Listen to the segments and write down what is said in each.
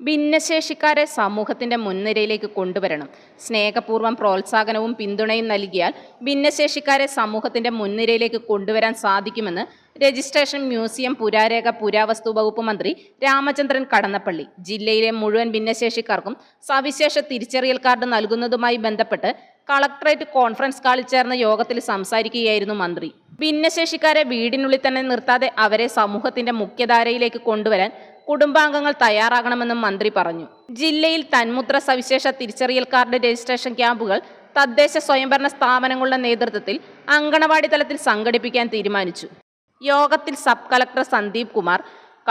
ഭിന്നശേഷിക്കാരെ സമൂഹത്തിന്റെ മുൻനിരയിലേക്ക് കൊണ്ടുവരണം. സ്നേഹപൂർവം പ്രോത്സാഹനവും പിന്തുണയും നൽകിയാൽ ഭിന്നശേഷിക്കാരെ സമൂഹത്തിന്റെ മുൻനിരയിലേക്ക് കൊണ്ടുവരാൻ സാധിക്കുമെന്ന് രജിസ്ട്രേഷൻ മ്യൂസിയം പുരാരേഖ പുരാവസ്തു വകുപ്പ് മന്ത്രി രാമചന്ദ്രൻ കടന്നപ്പള്ളി. ജില്ലയിലെ മുഴുവൻ ഭിന്നശേഷിക്കാർക്കും സവിശേഷ തിരിച്ചറിയൽ കാർഡ് നൽകുന്നതുമായി ബന്ധപ്പെട്ട് കളക്ടറേറ്റ് കോൺഫറൻസ് ഹാളിൽ ചേർന്ന യോഗത്തിൽ സംസാരിക്കുകയായിരുന്നു മന്ത്രി. ഭിന്നശേഷിക്കാരെ വീടിനുള്ളിൽ തന്നെ നിർത്താതെ അവരെ സമൂഹത്തിന്റെ മുഖ്യധാരയിലേക്ക് കൊണ്ടുവരാൻ കുടുംബാംഗങ്ങൾ തയ്യാറാകണമെന്നും മന്ത്രി പറഞ്ഞു. ജില്ലയിൽ തന്മുദ്ര സവിശേഷ തിരിച്ചറിയൽ കാർഡ് രജിസ്ട്രേഷൻ ക്യാമ്പുകൾ തദ്ദേശ സ്വയംഭരണ സ്ഥാപനങ്ങളുടെ നേതൃത്വത്തിൽ അങ്കണവാടി തലത്തിൽ സംഘടിപ്പിക്കാൻ തീരുമാനിച്ചു. യോഗത്തിൽ sub collector Sandeep Kumar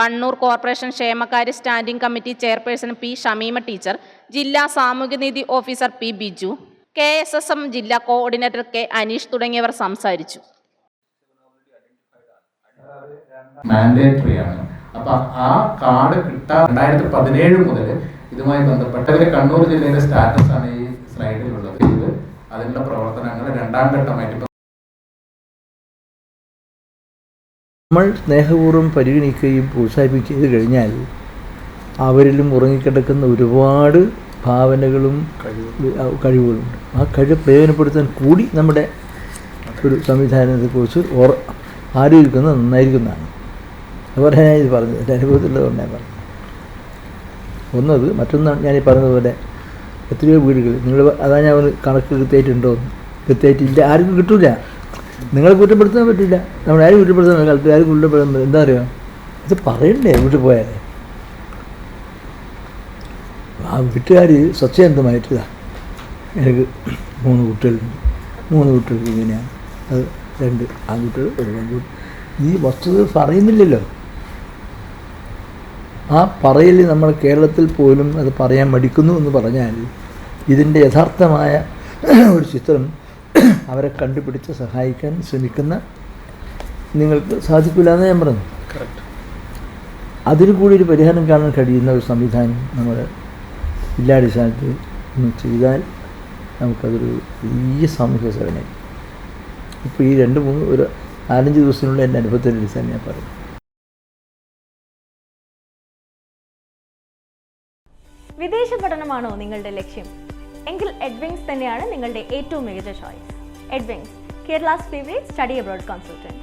Kannur corporation ക്ഷേമകാര്യ standing committee chairperson P Shameema teacher ജില്ലാ സാമൂഹ്യനീതി officer P Biju K S S M ജില്ലാ കോർഡിനേറ്റർ കെ അനീഷ് തുടങ്ങിയവർ സംസാരിച്ചു. മാൻഡേറ്ററി ആണ്. അപ്പൊ ആ കാർഡ് കിട്ടാൻ രണ്ടായിരത്തി പതിനേഴ് മുതൽ ഇതുമായി ബന്ധപ്പെട്ട കണ്ണൂർ ജില്ലയിലെ സ്റ്റാറ്റസ് ആണ് ഈ സ്ലൈഡിലുള്ളത് ഇത് അതിനുള്ള പ്രവർത്തനങ്ങൾ രണ്ടാം ഘട്ടമായിട്ട് നമ്മൾ സ്നേഹപൂർവം പരിഗണിക്കുകയും പ്രോത്സാഹിപ്പിക്കുകയും ചെയ്ത് കഴിഞ്ഞാൽ അവരിലും ഉറങ്ങിക്കിടക്കുന്ന ഒരുപാട് ഭാവനകളും കഴിവുകളുണ്ട്. ആ കഴിവ് പ്രയോജനപ്പെടുത്താൻ കൂടി നമ്മുടെ ഒരു സംവിധാനത്തെക്കുറിച്ച് ഓർ ആലോചിക്കുന്നത് നന്നായിരിക്കുന്നതാണ് അതുപോലെ ഞാൻ ഇത് പറഞ്ഞത് എന്റെ അനുഭവത്തിലുള്ളതുകൊണ്ട് ഞാൻ പറഞ്ഞു. ഒന്നത് മറ്റൊന്നാണ് ഞാൻ ഈ പറഞ്ഞതുപോലെ എത്രയോ വീടുകൾ നിങ്ങൾ അതാ ഞാൻ കണക്ക് കൃത്യമായിട്ടുണ്ടോ കൃത്യമായിട്ടില്ല ആർക്കും കിട്ടില്ല നിങ്ങളെ കുറ്റപ്പെടുത്താൻ പറ്റില്ല. നമ്മൾ ആരും കുറ്റപ്പെടുത്താൻ കാലത്ത് ആരും കുറ്റപ്പെടുന്നത് എന്താ അറിയുക ഇത് പറയണ്ടേ വീട്ടിൽ പോയാൽ ആ വീട്ടുകാർ സത്യസന്ധമായിട്ട് ഇതാ എനിക്ക് മൂന്ന് കുട്ടികളുണ്ട്. മൂന്ന് കുട്ടികൾക്ക് ഇങ്ങനെയാണ്. അത് രണ്ട്. ആൺകുട്ടികൾ ഒരു പെൺകുട്ടി ഈ വസ്തുത പറയുന്നില്ലല്ലോ. ആ പറയൽ നമ്മൾ കേരളത്തിൽ പോലും അത് പറയാൻ മടിക്കുന്നു എന്ന് പറഞ്ഞാൽ ഇതിന്റെ യഥാർത്ഥമായ ഒരു ചിത്രം അവരെ കണ്ടുപിടിച്ച് സഹായിക്കാൻ ശ്രമിക്കുന്ന നിങ്ങൾക്ക് സാധിക്കില്ല എന്ന് ഞാൻ പറഞ്ഞു. അതിന് കൂടി ഒരു പരിഹാരം കാണാൻ കഴിയുന്ന ഒരു സംവിധാനം നമ്മൾ ജില്ലാടിസ്ഥാനത്തിൽ ഒന്ന് ചെയ്താൽ നമുക്കതൊരു വലിയ സാമൂഹ്യ സേവനം ഇപ്പോൾ ഈ രണ്ട് മൂന്ന് ഒരു നാലഞ്ച് ദിവസത്തിനുള്ള എന്റെ അനുഭവത്തിന്റെ അടിസ്ഥാനം ഞാൻ പറയും. വിദേശ പഠനമാണോ നിങ്ങളുടെ ലക്ഷ്യം? എങ്കിൽ എഡ്വിങ്സ് തന്നെയാണ് നിങ്ങളുടെ ഏറ്റവും മികച്ച choice Edwings Kerala's favourite study abroad consultant